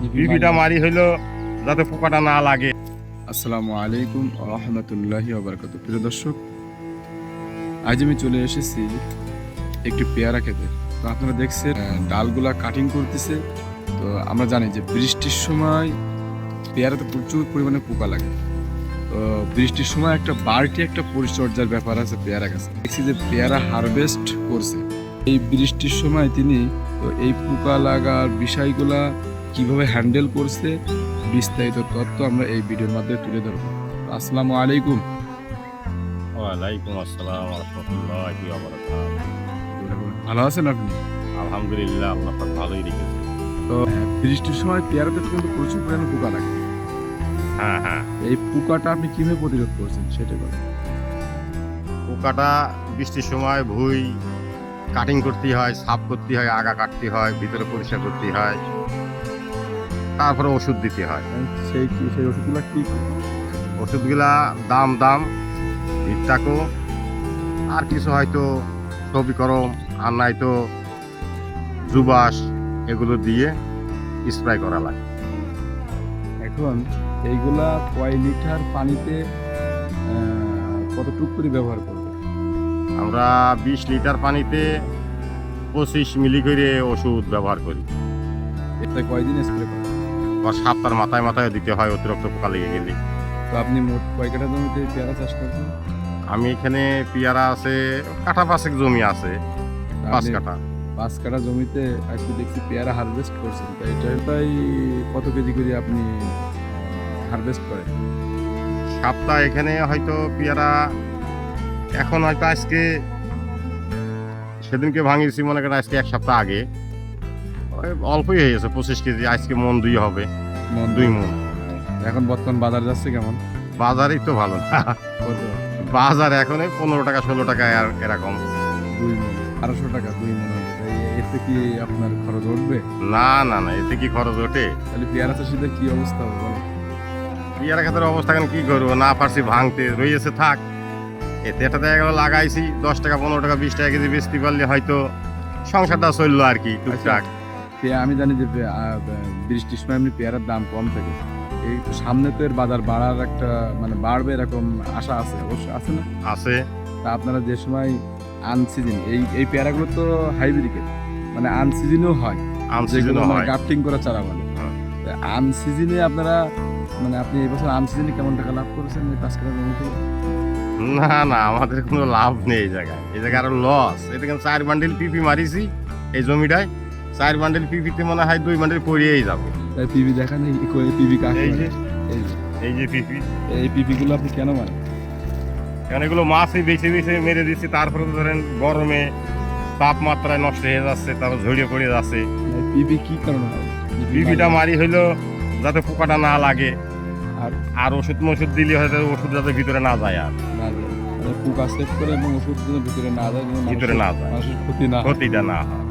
পিপিটা মারি হইল যাতে পোকাটা না লাগে। আসসালামু আলাইকুম রহমতুল্লাহি ওবরকাত প্রিয় দর্শক, আজ আমি চলে এসেছি একটি পেয়ারা খেতে তো আপনারা দেখছেন ডালগুলা কাটিং করতেছে। তো আমরা জানি যে বৃষ্টির সময় পেয়ারাতে প্রচুর পরিমাণে পোকা লাগে। তো বৃষ্টির সময় একটা বাড়তি একটা পরিচর্যার ব্যাপার আছে পেয়ারা গাছে। দেখছি যে পেয়ারা হারভেস্ট করছে। এই বৃষ্টির সময় তিনি, তো এই পোকা লাগার বিষয়গুলা কীভাবে হ্যান্ডেল করছে বিস্তারিত তথ্য আমরা এই ভিডিওর মাধ্যমে তুলে ধরবো। আসসালামু আলাইকুম। ওয়ালাইকুম আসসালাম রহমতুল্লাহি ওয়া বারাকাতুহু। ভালো আছেন আপনি? আলহামদুলিল্লাহ আল্লাহ পাক ভালোই রেখেছে। তো বৃষ্টির সময় পেয়ারাতে কিন্তু প্রচুর পরিমাণে পোকা লাগে। হ্যাঁ হ্যাঁ। এই পোকাটা আপনি কীভাবে প্রতিরোধ করছেন সেটা বলেন। পোকাটা বৃষ্টির সময় ভুই কাটিং করতে হয় সাফ করতে হয় আগা কাটতে হয় ভিতরে পরিষ্কার করতে হয়। তারপরে ওষুধ দিতে হয়। সেই কি সেই ওষুধগুলো কি ওষুধগুলা দাম দাম ভিটটাকো আর কিছু হয়তো ছবিকরম আর নয়তো জুবাস এগুলো দিয়ে স্প্রে করা লাগে। এখন এইগুলা কয় লিটার পানিতে কতটুকু করে ব্যবহার করবে? আমরা বিশ লিটার পানিতে পঁচিশ মিলি করে ওষুধ ব্যবহার করি। এটা কয়দিন স্প্রে করেন আবার সাপ্তার মাথায় মাথায় দিতে হয় অতিরিক্ত পোকা লেগে গেলে। তো আপনি মোট কয় কাঠা জমিতে পেয়ারা চাষ করছেন? আমি এখানে পেয়ারা আছে কাঠা পাশেক জমি আছে পাঁচ কাঠা। পাঁচ কাঠা জমিতে আজকে দেখছি পেয়ারা হারভেস্ট করছেন। তো এটা তাই কত কেজি করে আপনি হারভেস্ট করেন? সপ্তাহ এখানে হয়তো পেয়ারা এখন হয়তো আজকে সেদিনকে ভাঙিয়েছি মনে করেন আজকে এক সপ্তাহ আগে। অল্পই হয়ে গেছে পঁচিশ কেজি আজকে মন দুই হবে। মন দুই মন। এখন বর্তমান বাজার যাচ্ছে কেমন? বাজারই তো ভালো না। বাজার এখন এই পনেরো টাকা ষোলো টাকা আর এরকম। দুই মন বারোশো টাকা দুই মন এতে কি আপনার খরচ উঠবে? না না না এতে কি খরচ ওঠে? তাহলে পেয়ারা চাষিদের কি অবস্থা হবে পেয়ারা খাতের অবস্থা এখন কি করব? না পারছি ভাঙতে রয়েছে থাক। এতে একটা দেখা গেলো লাগাইছি দশ টাকা পনেরো টাকা বিশ টাকা কেজি বেচতে পারলে হয়তো সংসারটা চলল আর কি টুকটাক। পেয়া- আমি জানি যে বৃষ্টির সময় এমনি পেয়ারার দাম কম থাকে। এই সামনে তো এর বাজার বাড়ার একটা মানে বাড়বে এরকম আশা আছে অবশ্যই আছে না? আছে। তা আপনারা যে সময় আনসিজন এই এই পেয়ারাগুলো তো হাইব্রিকেট মানে আনসিজনেও হয়। যেগুলো আনসিজনও মানে হয়। করা চারা বলে। আনসিজনে আপনারা মানে আপনি এই বছর আনসিজনে কেমন টাকা লাভ করেছেন? এই পাঁচ কাটা জমি থেকে না না আমাদের কোনো লাভ নেই এই জায়গায়। এই জায়গায় আরও লস এটা কেন চার বান্ডিল পিপি মারিছি এই জমিটায়। চার বান্ডিল পিপিতে মনে হয় দুই বান্ডিল পড়িয়েই যাবে। তাই পিবি দেখান এই পিবি কাকে এই? যে এই যে। এই যে পিপি এই পিপি গুলো আপনি কেন মারেন কারণ এগুলো মাছই বেছে বেছে মেরে দিচ্ছি তারপরে তো ধরেন গরমে তাপমাত্রায় নষ্ট হয়ে যাচ্ছে তারপর ঝরিয়ে পড়ে যাচ্ছে। পিপি কি কারণে? পিপিটা মানে- মারি হইল যাতে পোকাটা না লাগে। আর? আর ওষুধ মষুধ দিলে হয়তো ওষুধ যাতে ভিতরে না যায় আর। না যায়। মানে পোকা সেভ করে এবং ওষুধ যেন ভিতরে না যায় ভিতরে না যায়। ক্ষতি না। ক্ষতিটা না হয়।